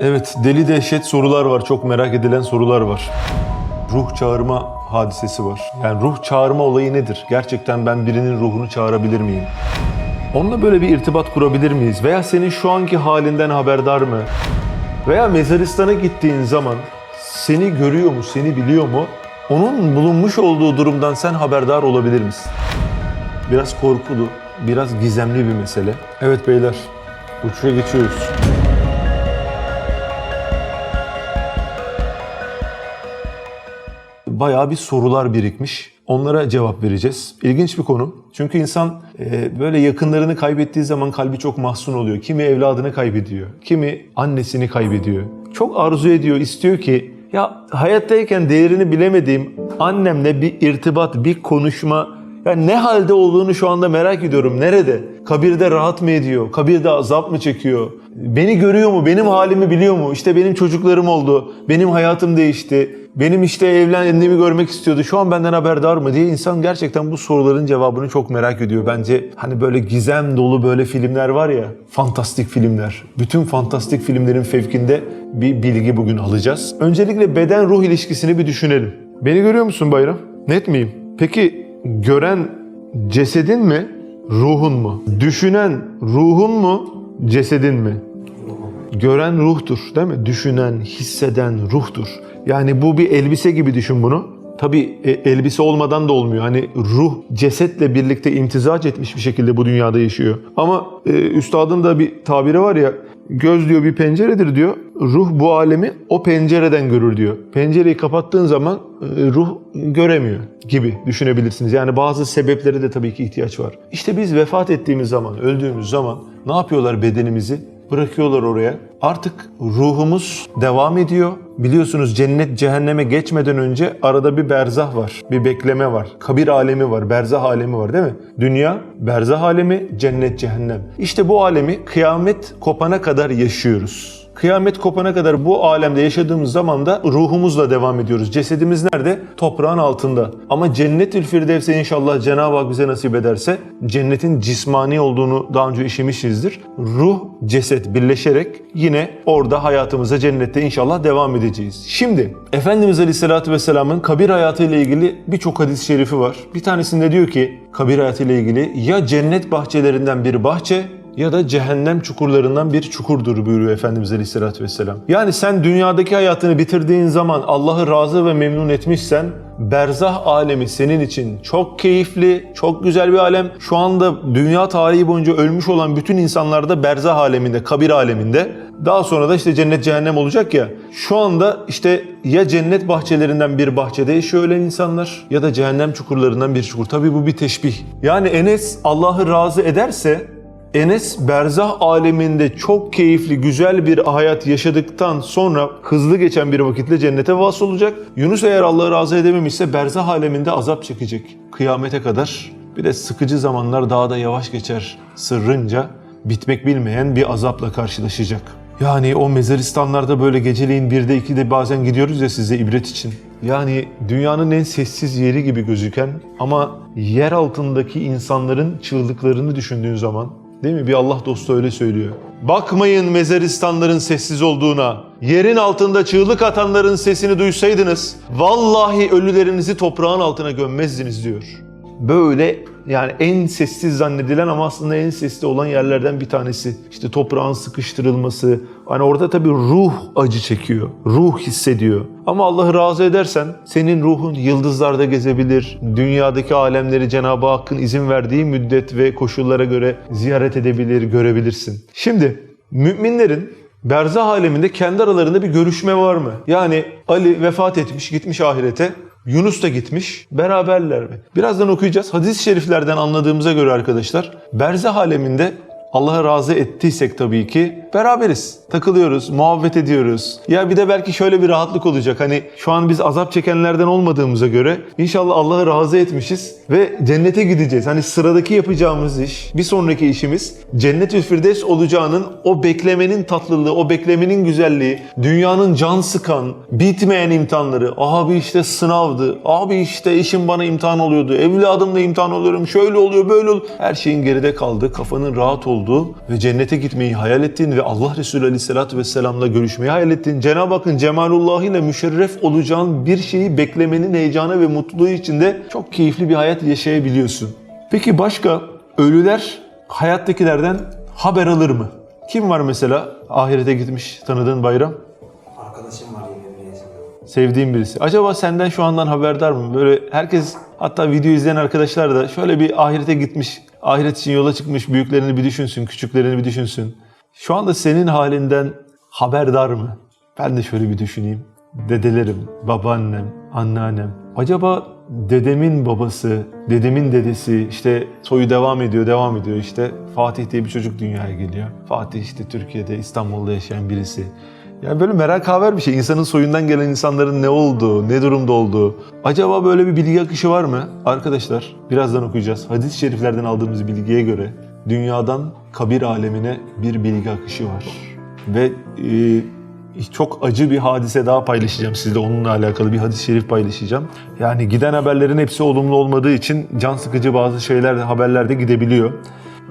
Evet, deli dehşet sorular var. Çok merak edilen sorular var. Ruh çağırma hadisesi var. Yani ruh çağırma olayı nedir? Gerçekten ben birinin ruhunu çağırabilir miyim? Onunla böyle bir irtibat kurabilir miyiz? Veya senin şu anki halinden haberdar mı? Veya mezaristana gittiğin zaman seni görüyor mu, seni biliyor mu? Onun bulunmuş olduğu durumdan sen haberdar olabilir misin? Biraz korkulu, biraz gizemli bir mesele. Evet beyler, uçuşa geçiyoruz. Bayağı bir sorular birikmiş. Onlara cevap vereceğiz. İlginç bir konu. Çünkü insan e, böyle yakınlarını kaybettiği zaman kalbi çok mahzun oluyor. Kimi evladını kaybediyor, kimi annesini kaybediyor. Çok arzu ediyor, istiyor ki ya hayattayken değerini bilemediğim annemle bir irtibat, bir konuşma, ya ne halde olduğunu şu anda merak ediyorum. Nerede? Kabirde rahat mı ediyor? Kabirde azap mı çekiyor? Beni görüyor mu? Benim halimi biliyor mu? İşte benim çocuklarım oldu. Benim hayatım değişti. Benim işte evlendiğimi görmek istiyordu. Şu an benden haberdar mı diye insan gerçekten bu soruların cevabını çok merak ediyor. Bence hani böyle gizem dolu böyle filmler var ya, fantastik filmler. Bütün fantastik filmlerin fevkinde bir bilgi bugün alacağız. Öncelikle beden ruh ilişkisini bir düşünelim. Beni görüyor musun Bayram? Net miyim? Peki gören cesedin mi, ruhun mu? Düşünen ruhun mu, cesedin mi? Gören ruhtur değil mi? Düşünen, hisseden ruhtur. Yani bu bir elbise gibi düşün bunu. Tabii e, elbise olmadan da olmuyor. Hani ruh cesetle birlikte imtizac etmiş bir şekilde bu dünyada yaşıyor. Ama e, üstadın da bir tabiri var ya göz diyor bir penceredir diyor. Ruh bu alemi o pencereden görür diyor. Pencereyi kapattığın zaman e, ruh göremiyor gibi düşünebilirsiniz. Yani bazı sebeplere de tabii ki ihtiyaç var. İşte biz vefat ettiğimiz zaman, öldüğümüz zaman ne yapıyorlar bedenimizi? Bırakıyorlar oraya. Artık ruhumuz devam ediyor. Biliyorsunuz cennet cehenneme geçmeden önce arada bir berzah var. Bir bekleme var. Kabir alemi var. Berzah alemi var değil mi? Dünya berzah alemi, cennet cehennem. İşte bu alemi kıyamet kopana kadar yaşıyoruz. Kıyamet kopana kadar bu alemde yaşadığımız zaman da ruhumuzla devam ediyoruz. Cesedimiz nerede? Toprağın altında. Ama cennetül firdevse inşallah Cenab-ı Hak bize nasip ederse cennetin cismani olduğunu daha önce işlemişizdir. Ruh, ceset birleşerek yine orada hayatımıza cennette inşallah devam edeceğiz. Şimdi Efendimiz Aleyhisselatü Vesselam'ın kabir hayatı ile ilgili birçok hadis-i şerifi var. Bir tanesinde diyor ki kabir hayatı ile ilgili ya cennet bahçelerinden bir bahçe ya da cehennem çukurlarından bir çukurdur buyuruyor Efendimiz Aleyhisselatü Vesselam. Yani sen dünyadaki hayatını bitirdiğin zaman Allah'ı razı ve memnun etmişsen berzah alemi senin için çok keyifli, çok güzel bir alem. Şu anda dünya tarihi boyunca ölmüş olan bütün insanlar da berzah aleminde, kabir aleminde. Daha sonra da işte cennet cehennem olacak ya. Şu anda işte ya cennet bahçelerinden bir bahçede yaşıyor ölen insanlar ya da cehennem çukurlarından bir çukur. Tabii bu bir teşbih. Yani Enes Allah'ı razı ederse Enes berzah aleminde çok keyifli, güzel bir hayat yaşadıktan sonra hızlı geçen bir vakitle cennete vasıl olacak. Yunus eğer Allah'ı razı edememişse berzah aleminde azap çekecek. Kıyamete kadar bir de sıkıcı zamanlar daha da yavaş geçer sırrınca bitmek bilmeyen bir azapla karşılaşacak. Yani o mezaristanlarda böyle geceleyin birde ikide bazen gidiyoruz ya size ibret için. Yani dünyanın en sessiz yeri gibi gözüken ama yer altındaki insanların çığlıklarını düşündüğün zaman Değil mi? Bir Allah dostu öyle söylüyor. Bakmayın mezaristanların sessiz olduğuna. Yerin altında çığlık atanların sesini duysaydınız vallahi ölülerinizi toprağın altına gömmezdiniz diyor. Böyle yani en sessiz zannedilen ama aslında en sesli olan yerlerden bir tanesi. İşte toprağın sıkıştırılması. Hani orada tabii ruh acı çekiyor. Ruh hissediyor. Ama Allah'ı razı edersen senin ruhun yıldızlarda gezebilir. Dünyadaki alemleri Cenab-ı Hakk'ın izin verdiği müddet ve koşullara göre ziyaret edebilir, görebilirsin. Şimdi müminlerin berzah aleminde kendi aralarında bir görüşme var mı? Yani Ali vefat etmiş, gitmiş ahirete. Yunus da gitmiş. Beraberler mi? Birazdan okuyacağız. Hadis-i şeriflerden anladığımıza göre arkadaşlar berzah aleminde Allah'a razı ettiysek tabii ki beraberiz. Takılıyoruz, muhabbet ediyoruz. Ya bir de belki şöyle bir rahatlık olacak. Hani şu an biz azap çekenlerden olmadığımıza göre inşallah Allah'ı razı etmişiz ve cennete gideceğiz. Hani sıradaki yapacağımız iş, bir sonraki işimiz cennet-ül firdevs olacağının o beklemenin tatlılığı, o beklemenin güzelliği, dünyanın can sıkan, bitmeyen imtihanları. Abi işte sınavdı, abi işte işim bana imtihan oluyordu, evladımla imtihan oluyorum, şöyle oluyor, böyle oluyor. Her şeyin geride kaldığı, kafanın rahat olduğu ve cennete gitmeyi hayal ettiğin ve Allah Resulü Aleyhisselatü Vesselam'la görüşmeyi hayal ettin. Cenab-ı Hakk'ın Cemalullah ile müşerref olacağın bir şeyi beklemenin heyecanı ve mutluluğu içinde çok keyifli bir hayat yaşayabiliyorsun. Peki başka ölüler hayattakilerden haber alır mı? Kim var mesela ahirete gitmiş tanıdığın bayram? Arkadaşım var yine bir. Sevdiğin birisi. Acaba senden şu andan haberdar mı? Böyle herkes hatta video izleyen arkadaşlar da şöyle bir ahirete gitmiş, ahiret için yola çıkmış büyüklerini bir düşünsün, küçüklerini bir düşünsün. Şu anda senin halinden haberdar mı? Ben de şöyle bir düşüneyim. Dedelerim, babaannem, anneannem. Acaba dedemin babası, dedemin dedesi işte soyu devam ediyor, devam ediyor işte. Fatih diye bir çocuk dünyaya geliyor. Fatih işte Türkiye'de, İstanbul'da yaşayan birisi. Yani böyle merak haber bir şey. İnsanın soyundan gelen insanların ne olduğu, ne durumda olduğu. Acaba böyle bir bilgi akışı var mı? Arkadaşlar birazdan okuyacağız. Hadis-i şeriflerden aldığımız bilgiye göre dünyadan kabir alemine bir bilgi akışı var. Ve e, çok acı bir hadise daha paylaşacağım sizle. Onunla alakalı bir hadis-i şerif paylaşacağım. Yani giden haberlerin hepsi olumlu olmadığı için can sıkıcı bazı şeyler de haberlerde gidebiliyor.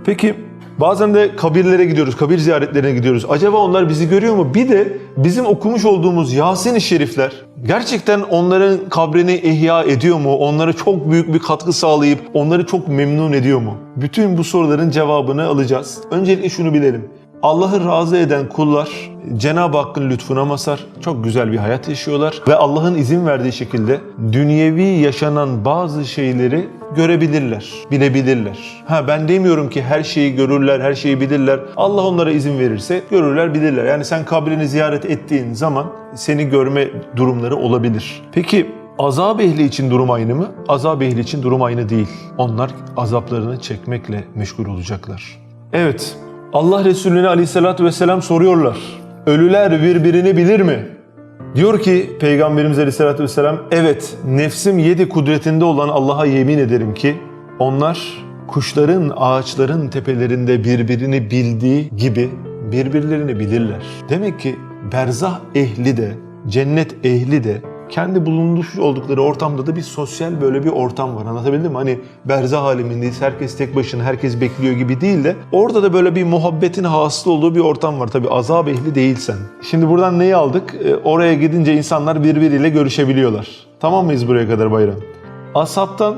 Peki bazen de kabirlere gidiyoruz, kabir ziyaretlerine gidiyoruz. Acaba onlar bizi görüyor mu? Bir de bizim okumuş olduğumuz Yasin-i Şerifler gerçekten onların kabrini ihya ediyor mu? Onlara çok büyük bir katkı sağlayıp onları çok memnun ediyor mu? Bütün bu soruların cevabını alacağız. Öncelikle şunu bilelim. Allah'ı razı eden kullar Cenab-ı Hakk'ın lütfuna mazhar, çok güzel bir hayat yaşıyorlar ve Allah'ın izin verdiği şekilde dünyevi yaşanan bazı şeyleri görebilirler, bilebilirler. Ha ben demiyorum ki her şeyi görürler, her şeyi bilirler. Allah onlara izin verirse görürler, bilirler. Yani sen kabrini ziyaret ettiğin zaman seni görme durumları olabilir. Peki Azap ehli için durum aynı mı? Azap ehli için durum aynı değil. Onlar azaplarını çekmekle meşgul olacaklar. Evet, Allah Resulüne aleyhissalatü vesselam soruyorlar. Ölüler birbirini bilir mi? Diyor ki Peygamberimiz aleyhissalatü vesselam, evet nefsim yedi kudretinde olan Allah'a yemin ederim ki onlar kuşların, ağaçların tepelerinde birbirini bildiği gibi birbirlerini bilirler. Demek ki berzah ehli de, cennet ehli de kendi bulunmuş oldukları ortamda da bir sosyal böyle bir ortam var. Anlatabildim mi? Hani berzah alemindeyiz. Herkes tek başına, herkes bekliyor gibi değil de orada da böyle bir muhabbetin hasıl olduğu bir ortam var. Tabi azab ehli değilsen. Şimdi buradan neyi aldık? Ee, oraya gidince insanlar birbiriyle görüşebiliyorlar. Tamam mıyız buraya kadar bayram? Asaptan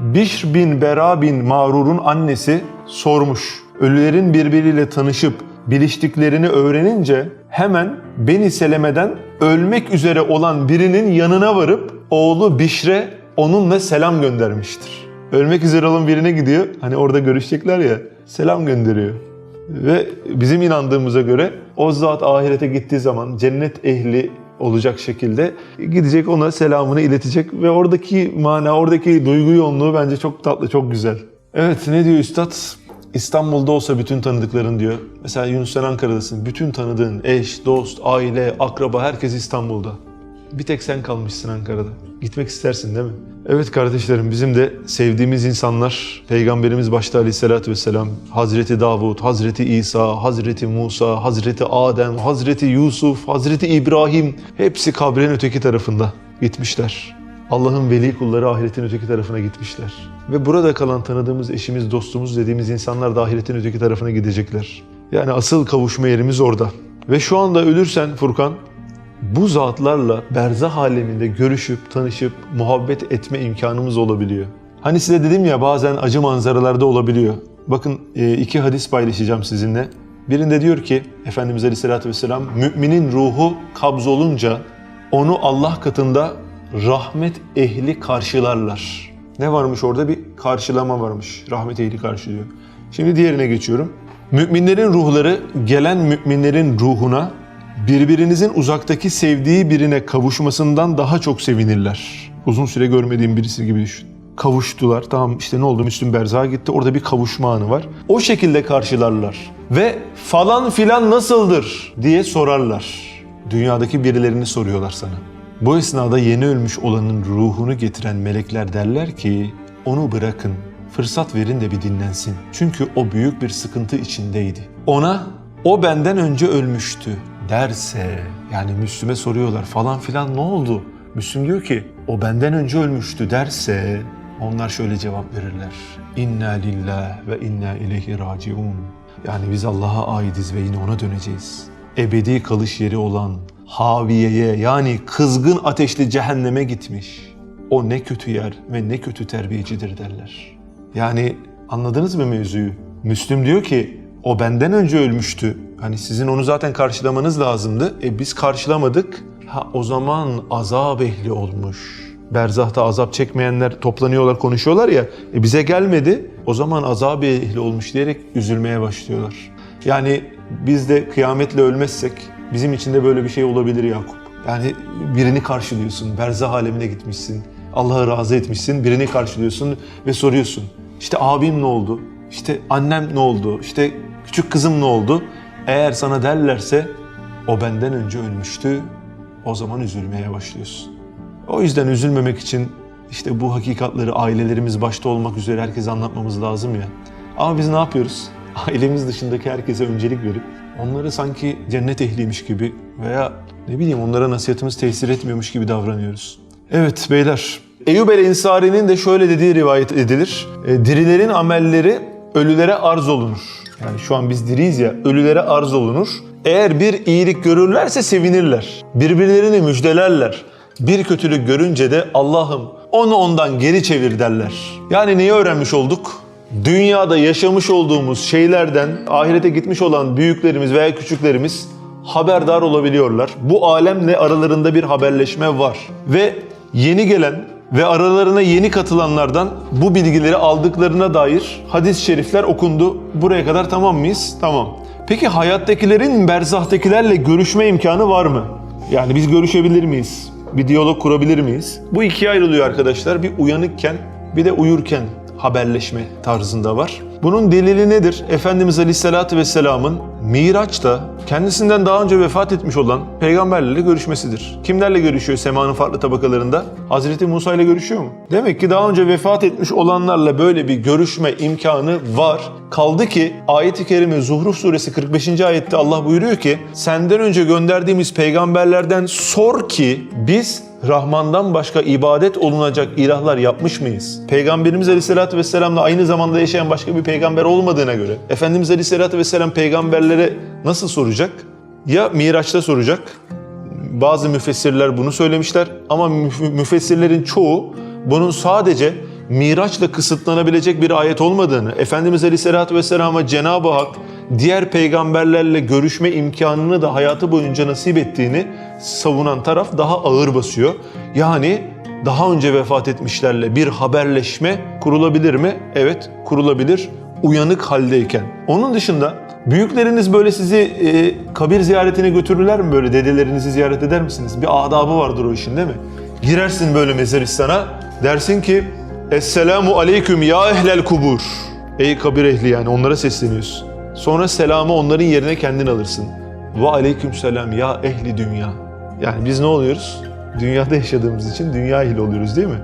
Bişr bin Bera bin Mağrur'un annesi sormuş. Ölülerin birbiriyle tanışıp biliştiklerini öğrenince hemen Beni Seleme'den ölmek üzere olan birinin yanına varıp oğlu Bişre onunla selam göndermiştir. Ölmek üzere olan birine gidiyor. Hani orada görüşecekler ya. Selam gönderiyor. Ve bizim inandığımıza göre o zat ahirete gittiği zaman cennet ehli olacak şekilde gidecek ona selamını iletecek ve oradaki mana, oradaki duygu yoğunluğu bence çok tatlı, çok güzel. Evet ne diyor üstad? İstanbul'da olsa bütün tanıdıkların diyor. Mesela Yunus sen Ankara'dasın. Bütün tanıdığın eş, dost, aile, akraba herkes İstanbul'da. Bir tek sen kalmışsın Ankara'da. Gitmek istersin değil mi? Evet kardeşlerim bizim de sevdiğimiz insanlar Peygamberimiz başta aleyhissalatü vesselam Hazreti Davud, Hazreti İsa, Hazreti Musa, Hazreti Adem, Hazreti Yusuf, Hazreti İbrahim hepsi kabrin öteki tarafında gitmişler. Allah'ın veli kulları ahiretin öteki tarafına gitmişler. Ve burada kalan tanıdığımız eşimiz, dostumuz dediğimiz insanlar da ahiretin öteki tarafına gidecekler. Yani asıl kavuşma yerimiz orada. Ve şu anda ölürsen Furkan, bu zatlarla berzah aleminde görüşüp, tanışıp, muhabbet etme imkanımız olabiliyor. Hani size dedim ya bazen acı manzaralarda olabiliyor. Bakın e, iki hadis paylaşacağım sizinle. Birinde diyor ki Efendimiz Aleyhisselatü Vesselam müminin ruhu kabz olunca onu Allah katında rahmet ehli karşılarlar. Ne varmış orada? Bir karşılama varmış. Rahmet ehli karşılıyor. Şimdi diğerine geçiyorum. Müminlerin ruhları gelen müminlerin ruhuna birbirinizin uzaktaki sevdiği birine kavuşmasından daha çok sevinirler. Uzun süre görmediğim birisi gibi düşün. Kavuştular. Tamam işte ne oldu? Müslüm Berzak'a gitti. Orada bir kavuşma anı var. O şekilde karşılarlar. Ve falan filan nasıldır diye sorarlar. Dünyadaki birilerini soruyorlar sana. Bu esnada yeni ölmüş olanın ruhunu getiren melekler derler ki onu bırakın, fırsat verin de bir dinlensin. Çünkü o büyük bir sıkıntı içindeydi. Ona o benden önce ölmüştü derse yani Müslüme soruyorlar falan filan ne oldu? Müslüm diyor ki o benden önce ölmüştü derse onlar şöyle cevap verirler. İnna lillah ve inna ileyhi raciun. Yani biz Allah'a aidiz ve yine ona döneceğiz. Ebedi kalış yeri olan Haviye'ye yani kızgın ateşli cehenneme gitmiş. O ne kötü yer ve ne kötü terbiyecidir derler. Yani anladınız mı mevzuyu? Müslüm diyor ki o benden önce ölmüştü. Hani sizin onu zaten karşılamanız lazımdı. E biz karşılamadık. Ha o zaman azap ehli olmuş. Berzahta azap çekmeyenler toplanıyorlar, konuşuyorlar ya. E bize gelmedi. O zaman azap ehli olmuş diyerek üzülmeye başlıyorlar. Yani biz de kıyametle ölmezsek bizim için de böyle bir şey olabilir Yakup. Yani birini karşılıyorsun, berzah alemine gitmişsin. Allah'ı razı etmişsin, birini karşılıyorsun ve soruyorsun. İşte abim ne oldu? İşte annem ne oldu? İşte küçük kızım ne oldu? Eğer sana derlerse o benden önce ölmüştü, o zaman üzülmeye başlıyorsun. O yüzden üzülmemek için işte bu hakikatleri ailelerimiz başta olmak üzere herkese anlatmamız lazım ya. Ama biz ne yapıyoruz? Ailemiz dışındaki herkese öncelik verip onları sanki cennet ehliymiş gibi veya ne bileyim onlara nasihatimiz tesir etmiyormuş gibi davranıyoruz. Evet beyler, Eyyub el Ensari'nin de şöyle dediği rivayet edilir. E, dirilerin amelleri ölülere arz olunur. Yani şu an biz diriyiz ya, ölülere arz olunur. Eğer bir iyilik görürlerse sevinirler. Birbirlerini müjdelerler. Bir kötülük görünce de Allah'ım onu ondan geri çevir derler. Yani neyi öğrenmiş olduk? Dünyada yaşamış olduğumuz şeylerden ahirete gitmiş olan büyüklerimiz veya küçüklerimiz haberdar olabiliyorlar. Bu alemle aralarında bir haberleşme var. Ve yeni gelen ve aralarına yeni katılanlardan bu bilgileri aldıklarına dair hadis-i şerifler okundu. Buraya kadar tamam mıyız? Tamam. Peki hayattakilerin berzahtakilerle görüşme imkanı var mı? Yani biz görüşebilir miyiz? Bir diyalog kurabilir miyiz? Bu ikiye ayrılıyor arkadaşlar. Bir uyanıkken bir de uyurken haberleşme tarzında var. Bunun delili nedir? Efendimiz Aleyhisselatü Vesselam'ın Miraç'ta kendisinden daha önce vefat etmiş olan peygamberlerle görüşmesidir. Kimlerle görüşüyor semanın farklı tabakalarında? Hazreti Musa ile görüşüyor mu? Demek ki daha önce vefat etmiş olanlarla böyle bir görüşme imkanı var. Kaldı ki ayet-i kerime Zuhruf suresi 45. ayette Allah buyuruyor ki senden önce gönderdiğimiz peygamberlerden sor ki biz Rahman'dan başka ibadet olunacak ilahlar yapmış mıyız? Peygamberimiz Aleyhisselatü Vesselam'la aynı zamanda yaşayan başka bir peygamber olmadığına göre Efendimiz Aleyhisselatü Vesselam peygamberlere nasıl soracak? Ya Miraç'ta soracak. Bazı müfessirler bunu söylemişler ama müf- müfessirlerin çoğu bunun sadece Miraç'la kısıtlanabilecek bir ayet olmadığını, Efendimiz Aleyhisselatü Vesselam'a Cenab-ı Hak diğer peygamberlerle görüşme imkanını da hayatı boyunca nasip ettiğini savunan taraf daha ağır basıyor. Yani daha önce vefat etmişlerle bir haberleşme kurulabilir mi? Evet, kurulabilir uyanık haldeyken. Onun dışında büyükleriniz böyle sizi e, kabir ziyaretine götürürler mi böyle dedelerinizi ziyaret eder misiniz? Bir adabı vardır o işin değil mi? Girersin böyle mezaristana dersin ki Esselamu aleyküm ya ehlel kubur. Ey kabir ehli yani onlara sesleniyorsun. Sonra selamı onların yerine kendin alırsın. Ve aleyküm selam ya ehli dünya. Yani biz ne oluyoruz? Dünyada yaşadığımız için dünya ehli oluyoruz değil mi?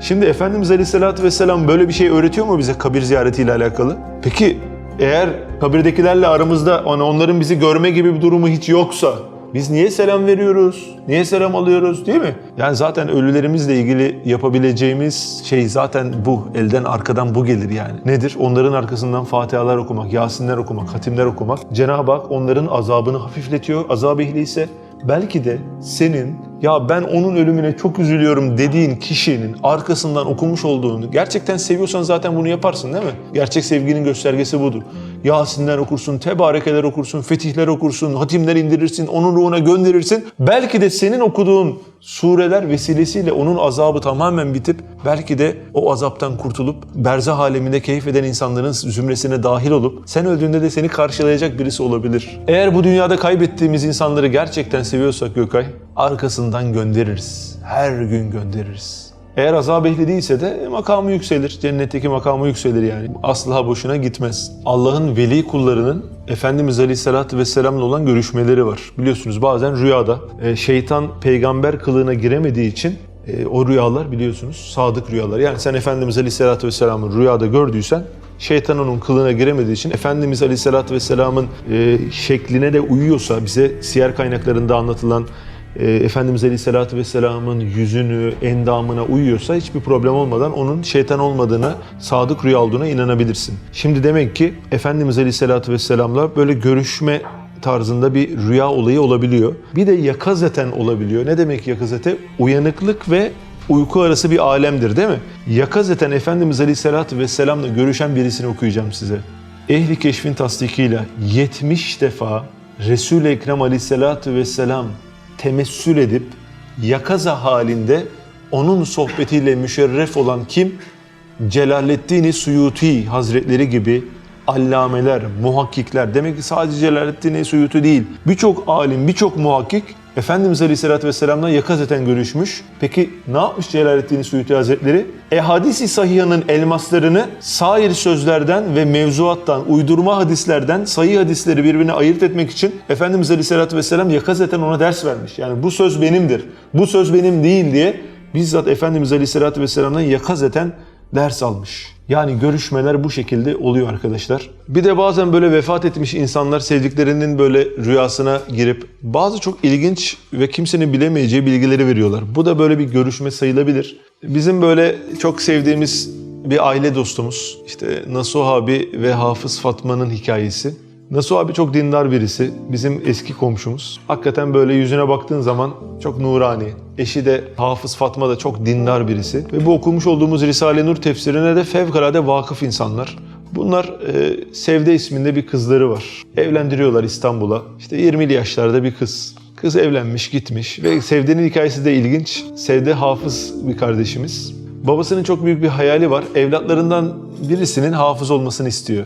Şimdi Efendimiz Aleyhisselatü Vesselam böyle bir şey öğretiyor mu bize kabir ziyaretiyle alakalı? Peki eğer kabirdekilerle aramızda onların bizi görme gibi bir durumu hiç yoksa biz niye selam veriyoruz? Niye selam alıyoruz değil mi? Yani zaten ölülerimizle ilgili yapabileceğimiz şey zaten bu. Elden arkadan bu gelir yani. Nedir? Onların arkasından Fatihalar okumak, Yasinler okumak, hatimler okumak. Cenab-ı Hak onların azabını hafifletiyor. Azab ehli ise belki de senin ya ben onun ölümüne çok üzülüyorum dediğin kişinin arkasından okumuş olduğunu gerçekten seviyorsan zaten bunu yaparsın değil mi? Gerçek sevginin göstergesi budur. Yasinler okursun, tebarekeler okursun, fetihler okursun, hatimler indirirsin, onun ruhuna gönderirsin. Belki de senin okuduğun sureler vesilesiyle onun azabı tamamen bitip belki de o azaptan kurtulup berzah aleminde keyif eden insanların zümresine dahil olup sen öldüğünde de seni karşılayacak birisi olabilir. Eğer bu dünyada kaybettiğimiz insanları gerçekten seviyorsak Gökay arkasından göndeririz. Her gün göndeririz. Eğer azap ehli de makamı yükselir. Cennetteki makamı yükselir yani. Asla boşuna gitmez. Allah'ın veli kullarının Efendimiz Aleyhisselatü Vesselam'la olan görüşmeleri var. Biliyorsunuz bazen rüyada e, şeytan peygamber kılığına giremediği için e, o rüyalar biliyorsunuz sadık rüyalar. Yani sen Efendimiz Aleyhisselatü Vesselam'ı rüyada gördüysen şeytan onun kılığına giremediği için Efendimiz Aleyhisselatü Vesselam'ın e, şekline de uyuyorsa bize siyer kaynaklarında anlatılan e, Efendimiz Aleyhisselatü Vesselam'ın yüzünü, endamına uyuyorsa hiçbir problem olmadan onun şeytan olmadığına, sadık rüya olduğuna inanabilirsin. Şimdi demek ki Efendimiz Aleyhisselatü Vesselam'la böyle görüşme tarzında bir rüya olayı olabiliyor. Bir de yakazeten olabiliyor. Ne demek yakazete? Uyanıklık ve uyku arası bir alemdir değil mi? Yakazeten Efendimiz Aleyhisselatü Vesselam'la görüşen birisini okuyacağım size. Ehli keşfin tasdikiyle 70 defa Resul-i Ekrem Aleyhisselatü Vesselam temessül edip yakaza halinde onun sohbetiyle müşerref olan kim? Celaleddin Suyuti Hazretleri gibi allameler, muhakkikler. Demek ki sadece Celaleddin Suyuti değil. Birçok alim, birçok muhakkik Efendimiz Aleyhisselatü Vesselam'la yakazeten görüşmüş. Peki ne yapmış Celaleddin Suyuti Hazretleri? E hadisi sahihanın elmaslarını sair sözlerden ve mevzuattan, uydurma hadislerden sayı hadisleri birbirine ayırt etmek için Efendimiz Aleyhisselatü Vesselam yakazeten ona ders vermiş. Yani bu söz benimdir, bu söz benim değil diye bizzat Efendimiz Aleyhisselatü Vesselam'dan yakazeten ders almış. Yani görüşmeler bu şekilde oluyor arkadaşlar. Bir de bazen böyle vefat etmiş insanlar sevdiklerinin böyle rüyasına girip bazı çok ilginç ve kimsenin bilemeyeceği bilgileri veriyorlar. Bu da böyle bir görüşme sayılabilir. Bizim böyle çok sevdiğimiz bir aile dostumuz işte Nasuh abi ve Hafız Fatma'nın hikayesi. Nasuh abi çok dindar birisi. Bizim eski komşumuz. Hakikaten böyle yüzüne baktığın zaman çok nurani. Eşi de Hafız Fatma da çok dindar birisi. Ve bu okumuş olduğumuz Risale-i Nur tefsirine de fevkalade vakıf insanlar. Bunlar e, Sevde isminde bir kızları var. Evlendiriyorlar İstanbul'a. İşte 20'li yaşlarda bir kız. Kız evlenmiş, gitmiş ve Sevde'nin hikayesi de ilginç. Sevde hafız bir kardeşimiz. Babasının çok büyük bir hayali var. Evlatlarından birisinin hafız olmasını istiyor.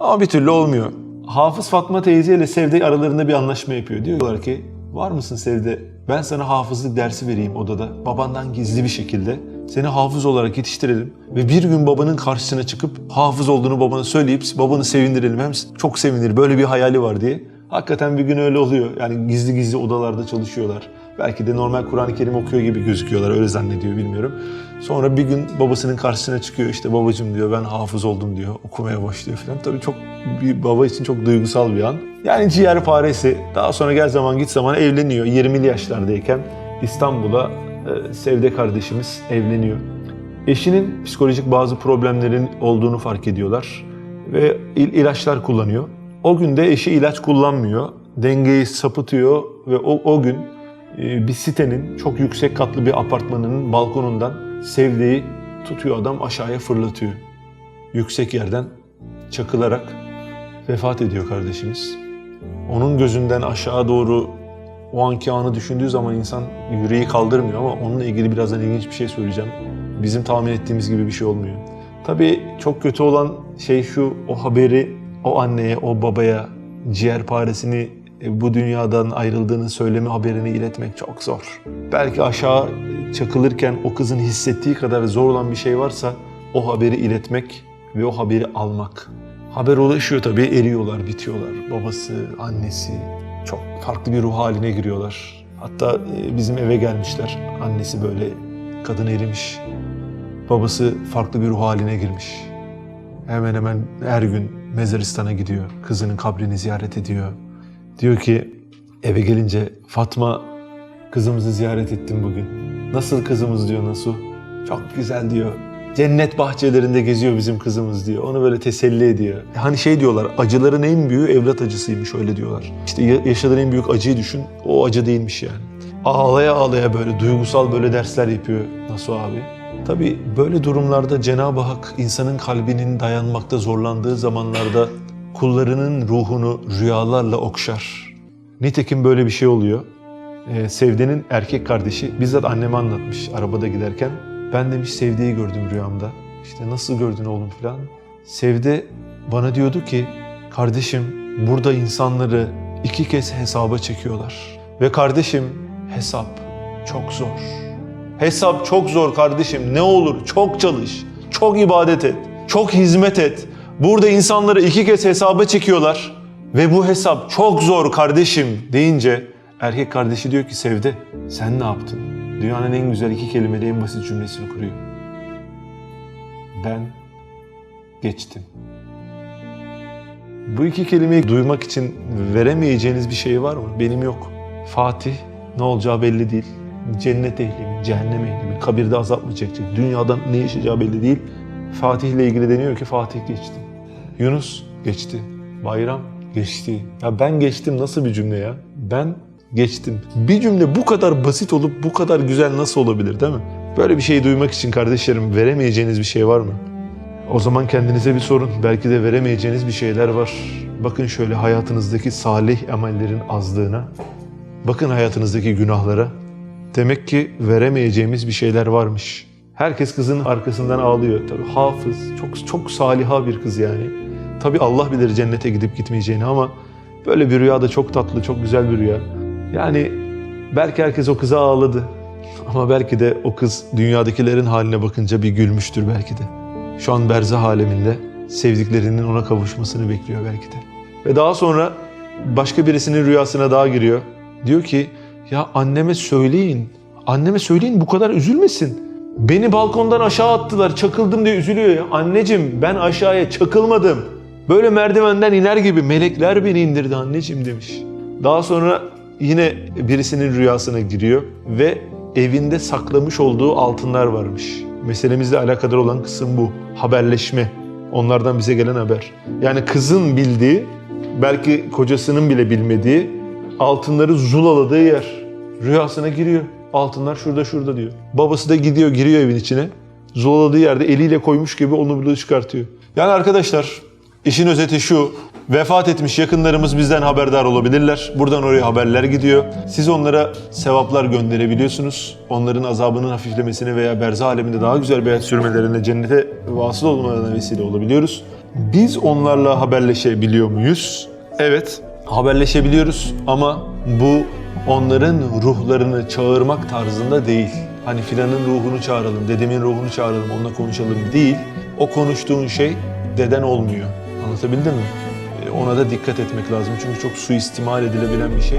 Ama bir türlü olmuyor. Hafız Fatma teyze ile Sevde aralarında bir anlaşma yapıyor. Diyorlar ki var mısın Sevde? Ben sana hafızlık dersi vereyim odada. Babandan gizli bir şekilde. Seni hafız olarak yetiştirelim. Ve bir gün babanın karşısına çıkıp hafız olduğunu babana söyleyip babanı sevindirelim. Hem çok sevinir böyle bir hayali var diye. Hakikaten bir gün öyle oluyor. Yani gizli gizli odalarda çalışıyorlar. Belki de normal Kur'an-ı Kerim okuyor gibi gözüküyorlar. Öyle zannediyor bilmiyorum. Sonra bir gün babasının karşısına çıkıyor. İşte babacım diyor ben hafız oldum diyor. Okumaya başlıyor falan. Tabii çok bir baba için çok duygusal bir an. Yani ciğer faresi. Daha sonra gel zaman git zaman evleniyor. 20'li yaşlardayken İstanbul'a e, Sevde kardeşimiz evleniyor. Eşinin psikolojik bazı problemlerin olduğunu fark ediyorlar ve il- ilaçlar kullanıyor. O gün de eşi ilaç kullanmıyor. Dengeyi sapıtıyor ve o, o gün bir sitenin çok yüksek katlı bir apartmanının balkonundan Sevde'yi tutuyor adam aşağıya fırlatıyor. Yüksek yerden çakılarak vefat ediyor kardeşimiz. Onun gözünden aşağı doğru o anki anı düşündüğü zaman insan yüreği kaldırmıyor ama onunla ilgili birazdan ilginç bir şey söyleyeceğim. Bizim tahmin ettiğimiz gibi bir şey olmuyor. Tabii çok kötü olan şey şu, o haberi o anneye, o babaya ciğerparesini bu dünyadan ayrıldığını söyleme haberini iletmek çok zor. Belki aşağı çakılırken o kızın hissettiği kadar zor olan bir şey varsa o haberi iletmek ve o haberi almak. Haber ulaşıyor tabii, eriyorlar, bitiyorlar. Babası, annesi çok farklı bir ruh haline giriyorlar. Hatta e, bizim eve gelmişler. Annesi böyle kadın erimiş. Babası farklı bir ruh haline girmiş. Hemen hemen her gün mezaristan'a gidiyor. Kızının kabrini ziyaret ediyor. Diyor ki eve gelince Fatma kızımızı ziyaret ettim bugün. Nasıl kızımız diyor Nasuh. Çok güzel diyor. Cennet bahçelerinde geziyor bizim kızımız diyor. Onu böyle teselli ediyor. Hani şey diyorlar acıların en büyüğü evlat acısıymış öyle diyorlar. İşte ya- yaşadığın en büyük acıyı düşün. O acı değilmiş yani. Ağlaya ağlaya böyle duygusal böyle dersler yapıyor Nasuh abi. Tabii böyle durumlarda Cenab-ı Hak insanın kalbinin dayanmakta zorlandığı zamanlarda kullarının ruhunu rüyalarla okşar. Nitekim böyle bir şey oluyor. Ee, Sevde'nin erkek kardeşi bizzat anneme anlatmış arabada giderken. Ben demiş Sevde'yi gördüm rüyamda. İşte nasıl gördün oğlum falan. Sevde bana diyordu ki kardeşim burada insanları iki kez hesaba çekiyorlar. Ve kardeşim hesap çok zor. Hesap çok zor kardeşim. Ne olur çok çalış, çok ibadet et, çok hizmet et. Burada insanları iki kez hesaba çekiyorlar ve bu hesap çok zor kardeşim deyince erkek kardeşi diyor ki Sevde sen ne yaptın? Dünyanın en güzel iki kelimede en basit cümlesini kuruyor. Ben geçtim. Bu iki kelimeyi duymak için veremeyeceğiniz bir şey var mı? Benim yok. Fatih Ne olacağı belli değil. Cennet ehli mi, cehennem ehli mi, kabirde azap mı çekecek, dünyadan ne yaşayacağı belli değil. Fatih ile ilgili deniyor ki Fatih geçti. Yunus geçti. Bayram geçti. Ya ben geçtim nasıl bir cümle ya? Ben geçtim. Bir cümle bu kadar basit olup bu kadar güzel nasıl olabilir değil mi? Böyle bir şey duymak için kardeşlerim veremeyeceğiniz bir şey var mı? O zaman kendinize bir sorun. Belki de veremeyeceğiniz bir şeyler var. Bakın şöyle hayatınızdaki salih amellerin azlığına. Bakın hayatınızdaki günahlara. Demek ki veremeyeceğimiz bir şeyler varmış. Herkes kızın arkasından ağlıyor. Tabii hafız, çok çok saliha bir kız yani. Tabii Allah bilir cennete gidip gitmeyeceğini ama böyle bir rüya da çok tatlı, çok güzel bir rüya. Yani belki herkes o kıza ağladı. Ama belki de o kız dünyadakilerin haline bakınca bir gülmüştür belki de. Şu an berzah aleminde sevdiklerinin ona kavuşmasını bekliyor belki de. Ve daha sonra başka birisinin rüyasına daha giriyor. Diyor ki ya anneme söyleyin. Anneme söyleyin bu kadar üzülmesin. Beni balkondan aşağı attılar çakıldım diye üzülüyor. Anneciğim ben aşağıya çakılmadım. Böyle merdivenden iner gibi melekler beni indirdi anneciğim demiş. Daha sonra yine birisinin rüyasına giriyor ve evinde saklamış olduğu altınlar varmış. Meselemizle alakadar olan kısım bu. Haberleşme. Onlardan bize gelen haber. Yani kızın bildiği, belki kocasının bile bilmediği altınları zulaladığı yer. Rüyasına giriyor. Altınlar şurada şurada diyor. Babası da gidiyor giriyor evin içine. Zulaladığı yerde eliyle koymuş gibi onu burada çıkartıyor. Yani arkadaşlar işin özeti şu. Vefat etmiş yakınlarımız bizden haberdar olabilirler. Buradan oraya haberler gidiyor. Siz onlara sevaplar gönderebiliyorsunuz. Onların azabının hafiflemesine veya berzah aleminde daha güzel bir hayat sürmelerine, cennete vasıl olmalarına vesile olabiliyoruz. Biz onlarla haberleşebiliyor muyuz? Evet, haberleşebiliyoruz ama bu onların ruhlarını çağırmak tarzında değil. Hani filanın ruhunu çağıralım, dedemin ruhunu çağıralım, onunla konuşalım değil. O konuştuğun şey deden olmuyor. Anlatabildim mi? E, Ona da dikkat etmek lazım çünkü çok suistimal edilebilen bir şey.